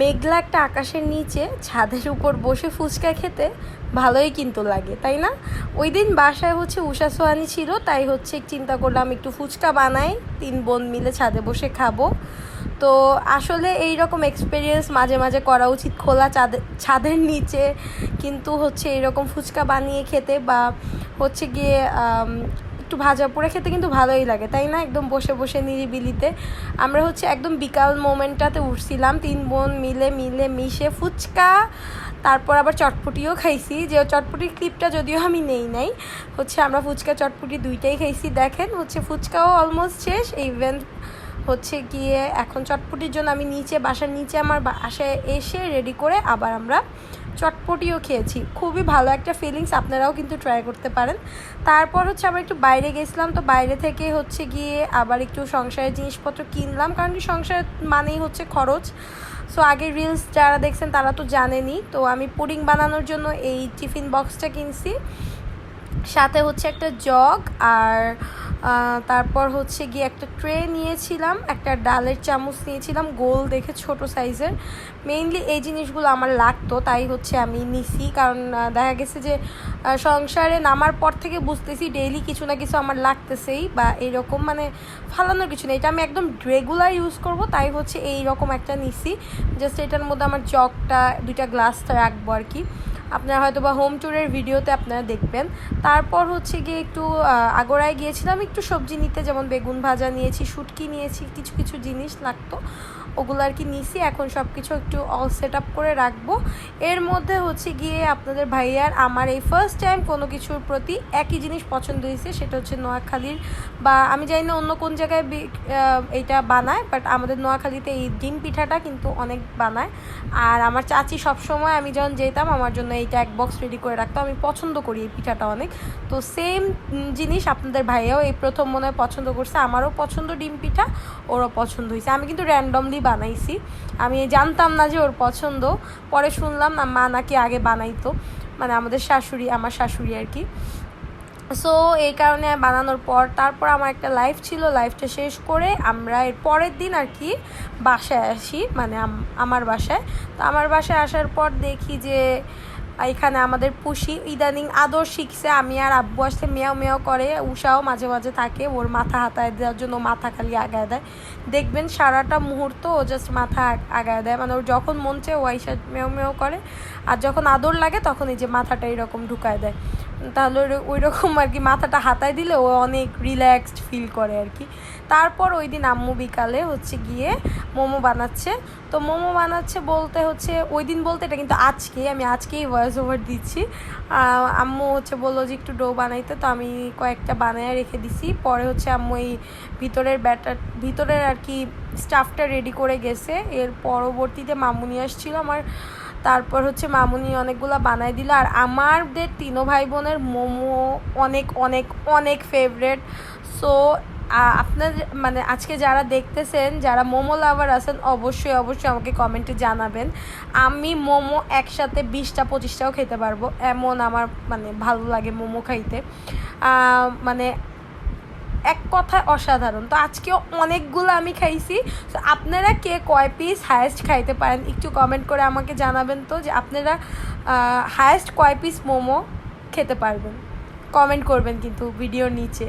মেঘলা একটা আকাশের নিচে ছাদের উপর বসে ফুচকা খেতে ভালোই কিন্তু লাগে, তাই না? ওই দিন বাসায় হচ্ছে উষা সোয়ানি ছিল, তাই হচ্ছে চিন্তা করলাম একটু ফুচকা বানাই, তিন বোন মিলে ছাদে বসে খাব। তো আসলে এই রকম এক্সপিরিয়েন্স মাঝে মাঝে করা উচিত খোলা ছাদের নিচে। কিন্তু হচ্ছে এরকম ফুচকা বানিয়ে খেতে বা হচ্ছে গিয়ে একটু ভাজা পোড়া খেতে কিন্তু ভালোই লাগে, তাই না? একদম বসে বসে নিরিবিলিতে। আমরা হচ্ছে একদম বিকাল মোমেন্টটাতে উঠছিলাম, তিন বোন মিলে মিলে মিশে ফুচকা, তারপর আবার চটপটিও খাইছি। যে চটপটির ক্লিপটা যদিও আমি নেই নাই, হচ্ছে আমরা ফুচকা, চটপটি দুইটাই খাইছি। দেখেন, হচ্ছে ফুচকাও অলমোস্ট শেষ ইভেন হচ্ছে গিয়ে এখন চটপটির জন্য আমি নিচে, বাসার নিচে আমার বাসায় এসে রেডি করে আবার আমরা চটপটিও খেয়েছি। খুবই ভালো একটা ফিলিংস আপনারাও কিন্তু ট্রাই করতে পারেন। তারপর হচ্ছে আবার একটু বাইরে গেছিলাম, তো বাইরে থেকে হচ্ছে গিয়ে আবার একটু সংসারের জিনিসপত্র কিনলাম, কারণ কি সংসার মানেই হচ্ছে খরচ। সো আগে রিলস যারা দেখছেন তারা তো জানেনি তো আমি পুডিং বানানোর জন্য এই টিফিন বক্সটা কিনছি। সাথে হচ্ছে একটা জগ আর তারপর হচ্ছে গিয়ে একটা ট্রে নিয়েছিলাম, একটা ডালের চামচ নিয়েছিলাম, গোল দেখে ছোট সাইজের। মেইনলি এই জিনিসগুলো আমার লাগতো, তাই হচ্ছে আমি নিছি। কারণ দেখা গেছে যে সংসারে নামার পর থেকে বুঝতেছি ডেইলি কিছু না কিছু আমার লাগতেছেই বা এরকম মানে ফালানোর কিছু নেই। এটা আমি একদম রেগুলার ইউজ করব, তাই হচ্ছে এই রকম একটা নিছি। জাস্ট এটার মধ্যে আমার জগটা দুইটা গ্লাসটা রাখব আর কি। আপনারা হয়তো বা হোম ট্যুরের ভিডিওতে আপনারা দেখবেন। তারপর হচ্ছে গিয়ে একটু আগোড়ায় গিয়েছিলাম একটু সবজি নিতে, যেমন বেগুন ভাজা নিয়েছি, শুটকি নিয়েছি, কিছু কিছু জিনিস লাগতো। ওগুলো আর কি নিছি, এখন সব কিছু একটু অল সেট আপ করে রাখব। এর মধ্যে হচ্ছে গিয়ে আপনাদের ভাইয়ার আমার এই ফার্স্ট টাইম কোনো কিছুর প্রতি একই জিনিস পছন্দ হয়েছে, সেটা হচ্ছে নোয়াখালীর বা আমি জানি না অন্য কোন জায়গায় এইটা বানায় বাট আমাদের নোয়াখালীতে এই ডিম পিঠাটা কিন্তু অনেক বানায়। আর আমার চাচি সবসময় আমি যখন যেতাম, আমার জন্য এইটা এক বক্স রেডি করে রাখতো। আমি পছন্দ করি এই পিঠাটা অনেক। তো সেম জিনিস আপনাদের ভাইয়াও এই প্রথম মনে হয় পছন্দ করছে। আমারও পছন্দ ডিম পিঠা, ওরও পছন্দ হয়েছে। আমি কিন্তু র্যান্ডমলি বানাইছি। আমি জানতাম না যে ওর পছন্দ। পরে শুনলাম না মা নাকি আগে বানাইতো। মানে আমাদের শাশুড়ি, আমার শাশুড়ি আর কি। সো এই কারণে বানানোর পর তারপর আমার একটা লাইফ ছিল। লাইফটা শেষ করে আমরা এর পরের দিন আর কি বাসায় আসি। মানে আমার বাসায়। তো আমার বাসায় আসার পর দেখি যে এখানে আমাদের পুষি ইদানিং আদর শিখছে। আমি আর আব্বু আসতে মেয়াও মেয়াও করে, উষাও মাঝে মাঝে থাকে, ওর মাথা হাতায় দেওয়ার জন্য মাথা খালি আগায় দেয়। দেখবেন সারাটা মুহূর্ত ও জাস্ট মাথা আগ- আগায় দেয়। মানে ওর যখন মন চায় ও আইসা মেয়াও মেয়াও করে, আর যখন আদর লাগে তখন এই যে মাথাটা এরকম ঢুকায় দেয়। তাহলে ওই রকম আর কি মাথাটা হাতায় দিলে ও অনেক রিল্যাক্সড ফিল করে আর কি। তারপর ওই দিন আম্মু বিকালে হচ্ছে গিয়ে মোমো বানাচ্ছে। তো মোমো বানাচ্ছে বলতে হচ্ছে ওই দিন বলতে এটা কিন্তু আজকে আমি আজকেই ভয়েস ওভার দিচ্ছি। আম্মু হচ্ছে বলল যে একটু ডো বানাইতে, তো আমি কয়েকটা বানায় রেখে দিছি। পরে হচ্ছে আম্মু এই ভিতরের ব্যাটার ভিতরের আর কি স্টাফটা রেডি করে গেছে। এর পরবর্তীতে মামুনি আসছিল আমার তারপর হচ্ছে মামুনি অনেকগুলো বানাই দিল। আর আমাদের তিনো ভাই বোনের মোমো অনেক অনেক অনেক ফেভারেট সো আপনার মানে আজকে যারা দেখতেছেন, যারা মোমো লাভার আছেন, অবশ্যই অবশ্যই আমাকে কমেন্টে জানাবেন। আমি মোমো একসাথে বিশটা, পঁচিশটাও খেতে পারব। এমন আমার মানে ভালো লাগে মোমো খাইতে। মানে এক কথায় অসাধারণ। তো আজকেও অনেকগুলো আমি খাইছি। তো আপনারা কে কয় পিস হায়েস্ট খাইতে পারেন, একটু কমেন্ট করে আমাকে জানাবেন তো যে আপনারা হায়েস্ট কয় পিস মোমো খেতে পারবেন। কমেন্ট করবেন কিন্তু ভিডিওর নিচে।